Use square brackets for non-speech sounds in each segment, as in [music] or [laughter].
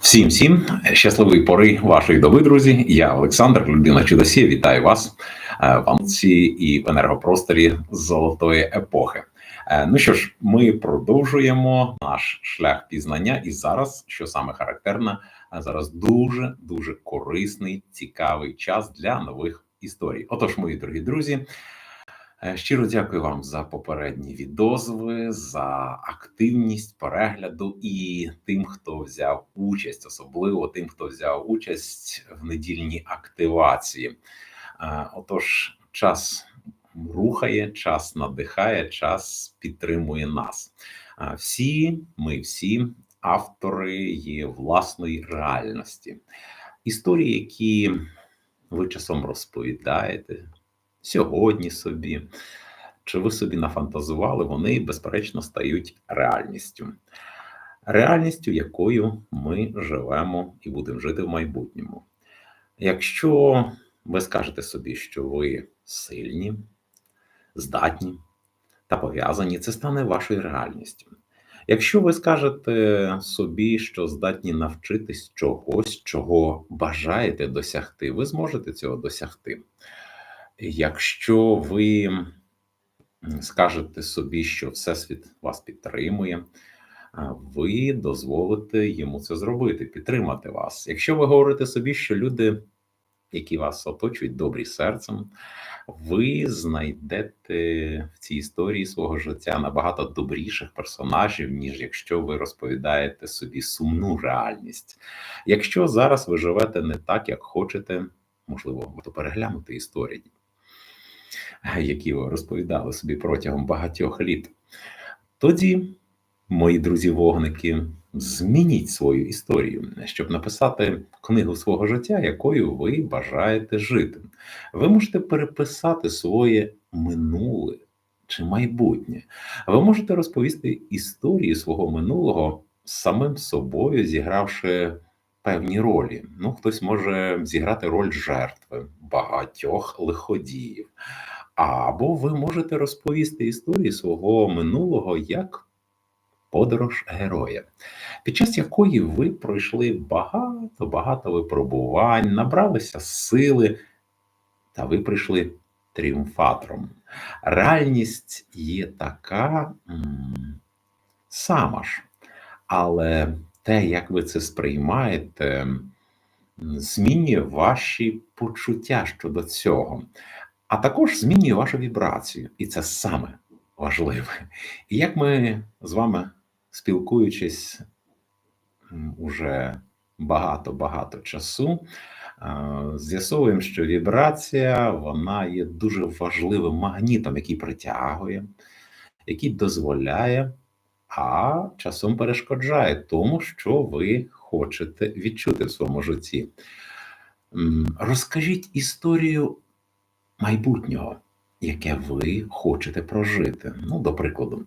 Всім всім щасливої пори вашої доби, друзі. Я Олександр, людина чудосія. Вітаю вас е, в Амці і в енергопросторі золотої епохи. Е, Ну що ж, ми продовжуємо наш шлях пізнання, і зараз, що саме характерне, е, зараз дуже дуже корисний, цікавий час для нових історій. Отож, мої дорогі друзі. Е, Щиро дякую вам за попередні відозви, за активність перегляду і тим, хто взяв участь, особливо тим, хто взяв участь в недільній активації. Е, Отож, час рухає, час надихає, час підтримує нас. Е, Всі ми, всі автори є власної реальності. Історії, які ви часом розповідаєте сьогодні собі, чи ви собі нафантазували, вони, безперечно, стають реальністю. Реальністю, якою ми живемо і будемо жити в майбутньому. Якщо ви скажете собі, що ви сильні, здатні та пов'язані, це стане вашою реальністю. Якщо ви скажете собі, що здатні навчитись чогось, чого бажаєте досягти, ви зможете цього досягти. Якщо ви скажете собі, що Всесвіт вас підтримує, ви дозволите йому це зробити, підтримати вас. Якщо ви говорите собі, що люди, які вас оточують, добрі серцем, ви знайдете в цій історії свого життя набагато добріших персонажів, ніж якщо ви розповідаєте собі сумну реальність. Якщо зараз ви живете не так, як хочете, можливо, варто переглянути історії, які розповідали собі протягом багатьох літ, тоді, мої друзі-вогники, змініть свою історію, щоб написати книгу свого життя, якою ви бажаєте жити. Ви можете переписати своє минуле чи майбутнє. Ви можете розповісти історії свого минулого самим собою, зігравши певні ролі. Ну, хтось може зіграти роль жертви багатьох лиходіїв. Або ви можете розповісти історії свого минулого як подорож героя, під час якої ви пройшли багато багато випробувань, набралися сили, та ви прийшли тріумфатором. Реальність є така сама ж, але те, як ви це сприймаєте, змінює ваші почуття щодо цього, а також змінює вашу вібрацію, і це саме важливе. І як ми з вами спілкуючись уже багато-багато часу, з'ясовуємо, що вібрація вона є дуже важливим магнітом, який притягує, який дозволяє, а часом перешкоджає тому, що ви хочете відчути в своєму житті. Розкажіть історію майбутнього, яке ви хочете прожити. Ну, до прикладу,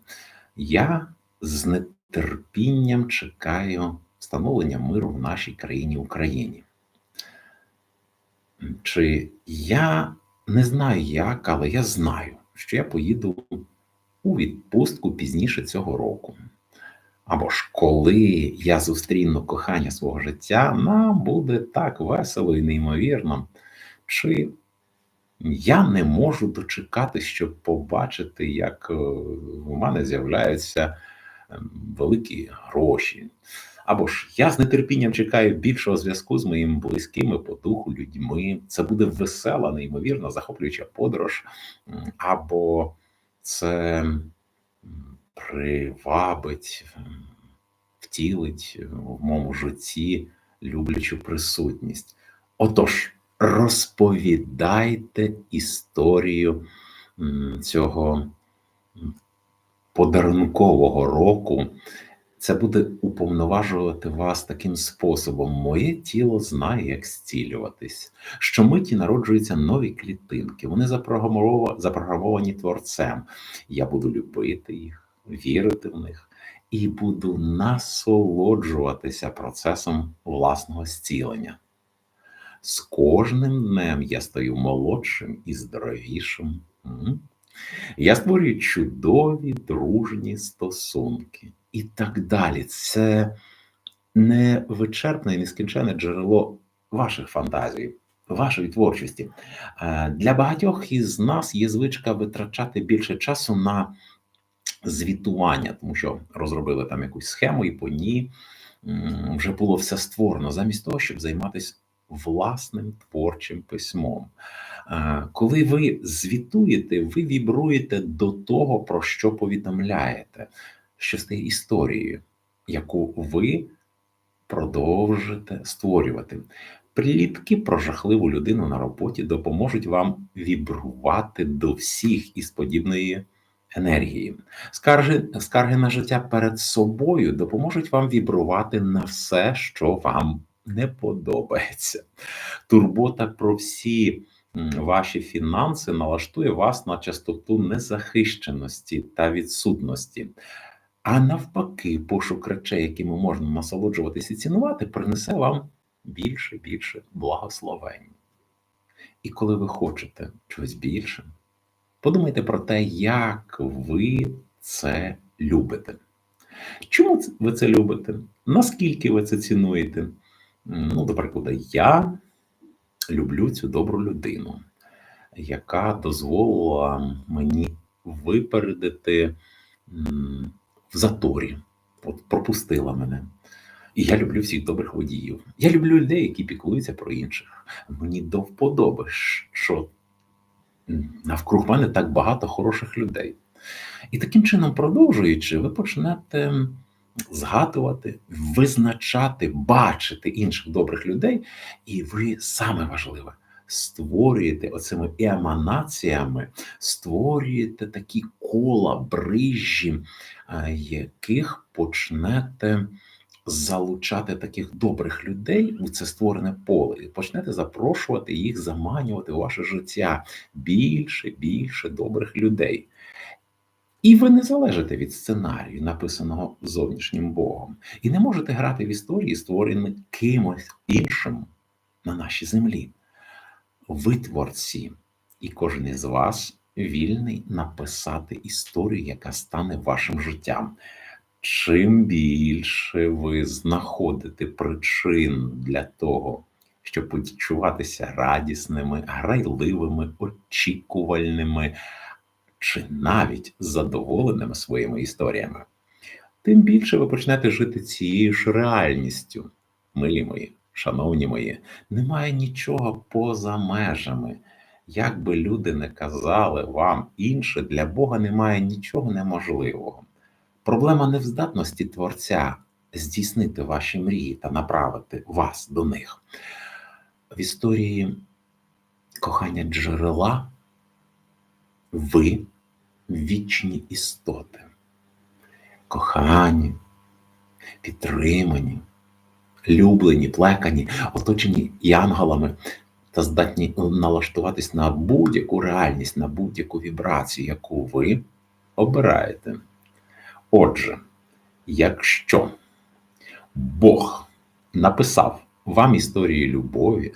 я з нетерпінням чекаю встановлення миру в нашій країні Україні. Чи я не знаю як, але я знаю, що я поїду у відпустку пізніше цього року. Або ж коли я зустріну кохання свого життя, нам буде так весело і неймовірно. Чи я не можу дочекатись, щоб побачити, як е, у мене з'являються ем, великі гроші. Або ж я з нетерпінням чекаю більшого зв'язку з моїми близькими по духу людьми. Це буде весела, неймовірно захоплююча подорож, або це привабить, втілить в моєму житті люблячу присутність. Отож, розповідайте історію цього подарункового року. Це буде уповноважувати вас таким способом. Моє тіло знає, як зцілюватись. Щомиті народжуються нові клітинки. Вони запрограмовані творцем. Я буду любити їх, вірити в них і буду насолоджуватися процесом власного зцілення. З кожним днем я стаю молодшим і здоровішим. Я створюю чудові дружні стосунки і так далі. Це невичерпне і нескінченне джерело ваших фантазій, вашої творчості. Е, Для багатьох із нас є звичка витрачати більше часу на звітування, тому що розробили там якусь схему, і по ній вже було все створено, замість того, щоб займатися власним творчим письмом. Е, Коли ви звітуєте, ви вібруєте до того, про що повідомляєте, що стає історією, яку ви продовжите створювати. Плітки про жахливу людину на роботі допоможуть вам вібрувати до всіх із подібної енергії. Скарги, скарги на життя перед собою допоможуть вам вібрувати на все, що вам не подобається. Турбота про всі ваші фінанси налаштує вас на частоту незахищеності та відсутності. А навпаки, пошук речей, якими можна насолоджуватися і цінувати, принесе вам більше більше благословень. І коли ви хочете чогось більше, подумайте про те, як ви це любите. Чому ви це любите? Наскільки ви це цінуєте? Ну, до прикладу, я люблю цю добру людину, яка дозволила мені випередити в заторі, от пропустила мене. І я люблю всіх добрих водіїв. Я люблю людей, які піклуються про інших. Мені до вподоби, що навкруг мене так багато хороших людей. І таким чином, продовжуючи, ви почнете згадувати, визначати, бачити інших добрих людей, і ви саме важливе. Створюєте оцими еманаціями, створюєте такі кола, брижі, е, яких почнете залучати таких добрих людей у це створене поле, і почнете запрошувати їх, заманювати у ваше життя більше, більше добрих людей. І ви не залежите від сценарію, написаного зовнішнім Богом, і не можете грати в історії, створені кимось іншим на нашій землі. Ви творці, і кожен із вас вільний написати історію, яка стане вашим життям. Чим більше ви знаходите причин для того, щоб почуватися радісними, грайливими, очікувальними чи навіть задоволеними своїми історіями, тим більше ви почнете жити цією ж реальністю, милі мої, шановні мої, немає нічого поза межами. Як би люди не казали вам інше, для Бога немає нічого неможливого. Проблема не в здатності творця здійснити ваші мрії та направити вас до них. В історії кохання джерела ви вічні істоти, кохані, підтримані, люблені, плекані, оточені янголами та здатні налаштуватись на будь-яку реальність, на будь-яку вібрацію, яку ви обираєте. Отже, якщо Бог написав вам історію любові,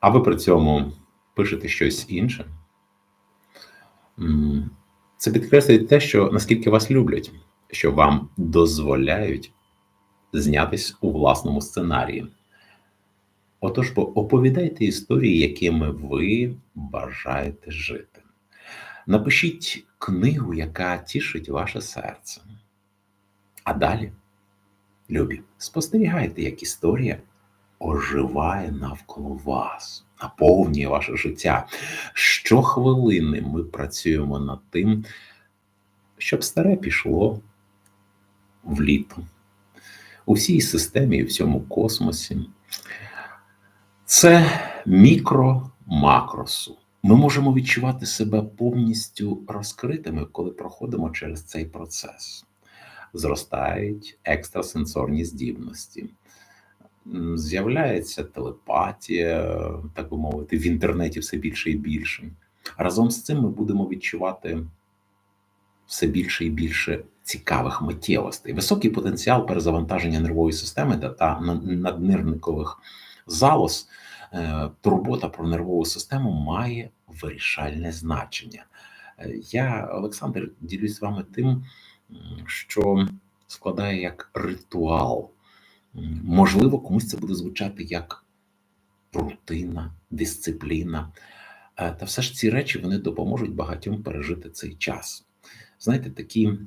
а ви при цьому пишете щось інше, це підкреслює те, що наскільки вас люблять, що вам дозволяють знятись у власному сценарії. Отож, оповідайте історії, якими ви бажаєте жити. Напишіть книгу, яка тішить ваше серце. А далі, любі, спостерігайте, як історія оживає навколо вас, наповнює ваше життя. Щохвилини ми працюємо над тим, щоб старе пішло в літо. У всій системі і в цьому космосі. Це мікро-макросу. Ми можемо відчувати себе повністю розкритими, коли проходимо через цей процес. Зростають екстрасенсорні здібності, з'являється телепатія, так би мовити, в інтернеті все більше і більше. Разом з цим ми будемо відчувати все більше і більше цікавих миттєвостей. Високий потенціал перезавантаження нервової системи та- та на- наднирникових залоз. Е, Турбота про нервову систему має вирішальне значення. Е, Я, Олександр, ділюсь з вами тим, що складає як ритуал Можливо, комусь це буде звучати як рутина, дисципліна. Е, та все ж ці речі вони допоможуть багатьом пережити цей час. Знаєте, такі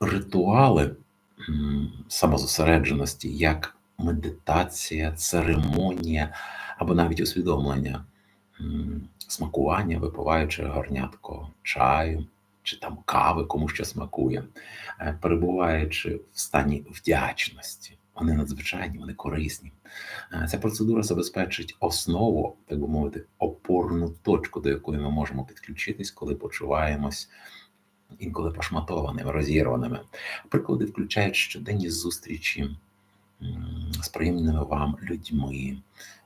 ритуали самозосередженості, як медитація, церемонія або навіть усвідомлення, смакування, випиваючи горнятко чаю чи там кави, кому що смакує, е, перебуваючи в стані вдячності. Вони надзвичайні, вони корисні. Е, ця процедура забезпечить основу, так би мовити, опорну точку, до якої ми можемо підключитись, коли почуваємось інколи пошматованими, розірваними. Приклади включають щоденні зустрічі з приємними вам людьми,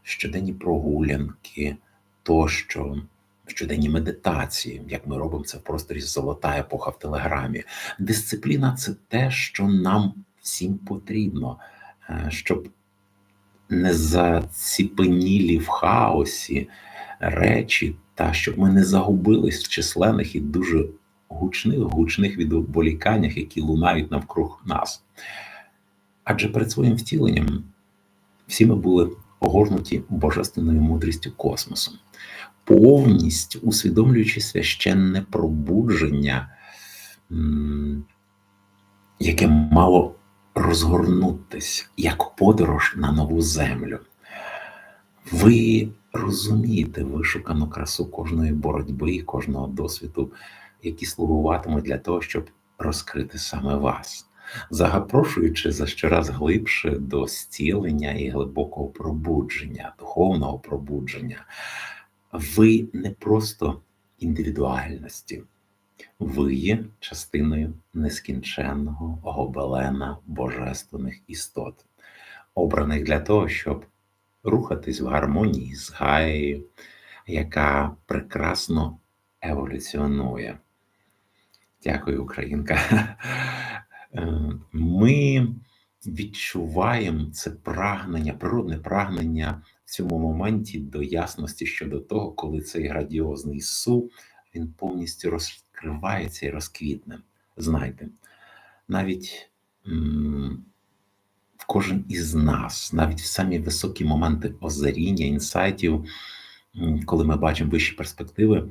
щоденні прогулянки тощо. Щоденні медитації, як ми робимо це в просторі золота епоха в Телеграмі. Дисципліна це те, що нам всім потрібно, щоб не заціпенілі в хаосі речі, та щоб ми не загубились в численних і дуже гучних, гучних відволіканнях, які лунають навкруг нас. Адже перед своїм втіленням всі ми були огорнуті божественною мудрістю космосу, повністю усвідомлюючи священне пробудження, яке мало розгорнутись як подорож на нову землю. Ви розумієте вишукану красу кожної боротьби і кожного досвіду, які слугуватимуть для того, щоб розкрити саме вас, запрошуючи за щораз глибше до зцілення і глибокого пробудження, духовного пробудження. Ви не просто індивідуальності. Ви є частиною нескінченного гобелена божественних істот, обраних для того, щоб рухатись в гармонії з Гаєю, яка прекрасно еволюціонує. Дякую, Українка. [laughs] Ми відчуваємо це прагнення, природне прагнення в цьому моменті до ясності щодо того, коли цей градіозний су він повністю розкривається і розквітне. Знайте, навіть в кожен із нас, навіть в самі високі моменти озаріння, інсайтів, коли ми бачимо вищі перспективи,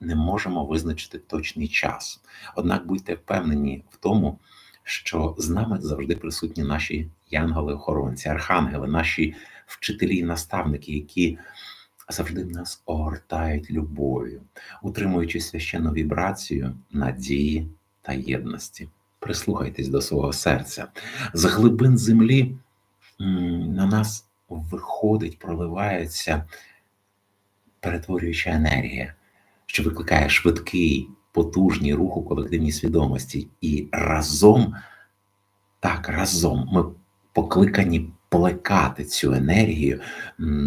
не можемо визначити точний час. Однак будьте впевнені в тому, що з нами завжди присутні наші янголи-охоронці, архангели, наші вчителі і наставники, які завжди нас огортають любов'ю, утримуючи священну вібрацію надії та єдності. Прислухайтесь до свого серця. З глибин землі на нас виходить, проливається перетворююча енергія, що викликає швидкий, потужний рух у колективній свідомості. І разом, так, разом ми покликані плекати цю енергію,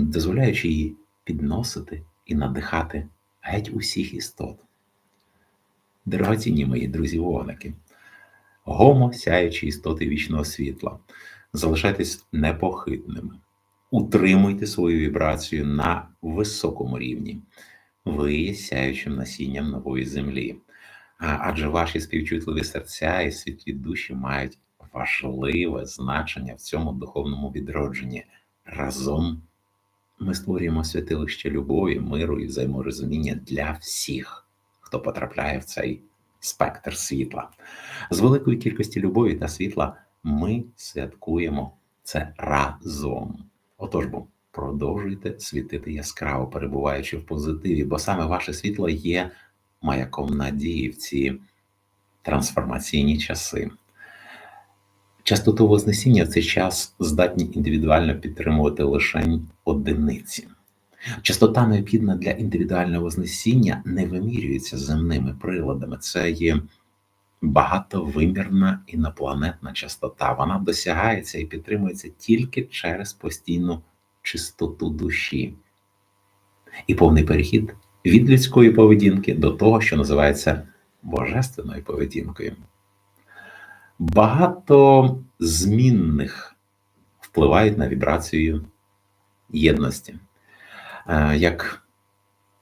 дозволяючи їй підносити і надихати геть усіх істот. Дорогоцінні мої друзі вогники, гомо сяючі істоти вічного світла, залишайтесь непохитними, утримуйте свою вібрацію на високому рівні, ви є сяючим насінням нової землі. Адже ваші співчутливі серця і світлі душі мають важливе значення в цьому духовному відродженні разом ми створюємо святилище любові, миру і взаєморозуміння для всіх, хто потрапляє в цей спектр світла. З великої кількості любові та світла ми святкуємо це разом. Отож бо продовжуйте світити яскраво, перебуваючи в позитиві, бо саме ваше світло є маяком надії в ці трансформаційні часи. Частоту Вознесіння в цей час здатні індивідуально підтримувати лише одиниці. Частота необхідна для індивідуального Вознесіння не вимірюється земними приладами. Це є багатовимірна інопланетна частота. Вона досягається і підтримується тільки через постійну чистоту душі і повний перехід від людської поведінки до того, що називається божественною поведінкою багато змінних впливають на вібрацію єдності, е, як,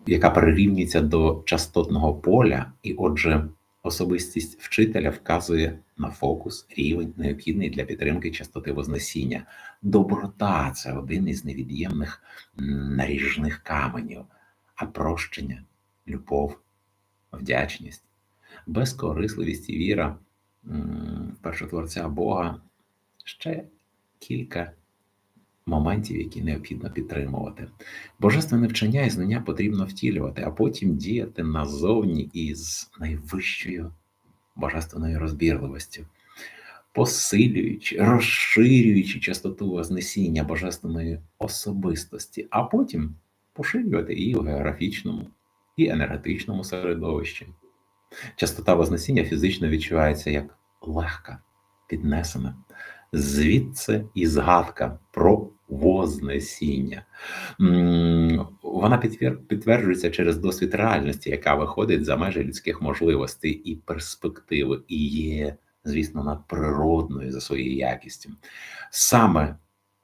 яка перерівнюється до частотного поля, і, отже, Особистість вчителя вказує на фокус, рівень, необхідний для підтримки частоти Вознесіння. Доброта це один із невід'ємних наріжних каменів, а прощення, любов, вдячність, безкорисливість і віра першотворця Бога ще кілька моментів, які необхідно підтримувати. Божественне вчення і знання потрібно втілювати, а потім діяти назовні із найвищою божественною розбірливостю, посилюючи, розширюючи частоту вознесіння божественної особистості, а потім поширювати її у географічному і енергетичному середовищі. Частота вознесіння фізично відчувається як легка, піднесена. Звідси і згадка про вознесіння. Вона підтверджується через досвід реальності, яка виходить за межі людських можливостей і перспективи, і є, звісно, надприродною за своєю якістю. Саме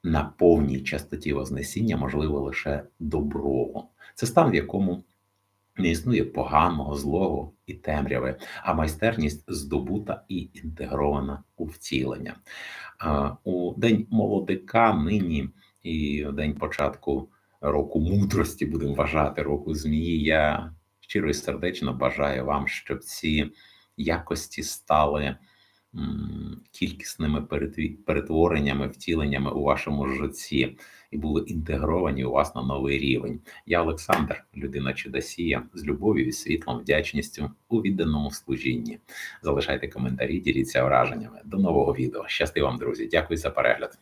на повній частоті вознесіння можливо лише добро. Це стан, в якому не існує поганого, злого і темряви, а майстерність здобута і інтегрована у втілення. У день молодика нині і день початку року мудрості, будемо вважати року змії. Я щиро і сердечно бажаю вам, щоб ці якості стали кількісними перетвореннями, втіленнями у вашому житті і були інтегровані у вас на новий рівень. Я Олександр, людина чудосія, з любов'ю і світлом, вдячністю у відданому служінні. Залишайте коментарі, діліться враженнями. До нового відео. Щасти вам, друзі! Дякую за перегляд.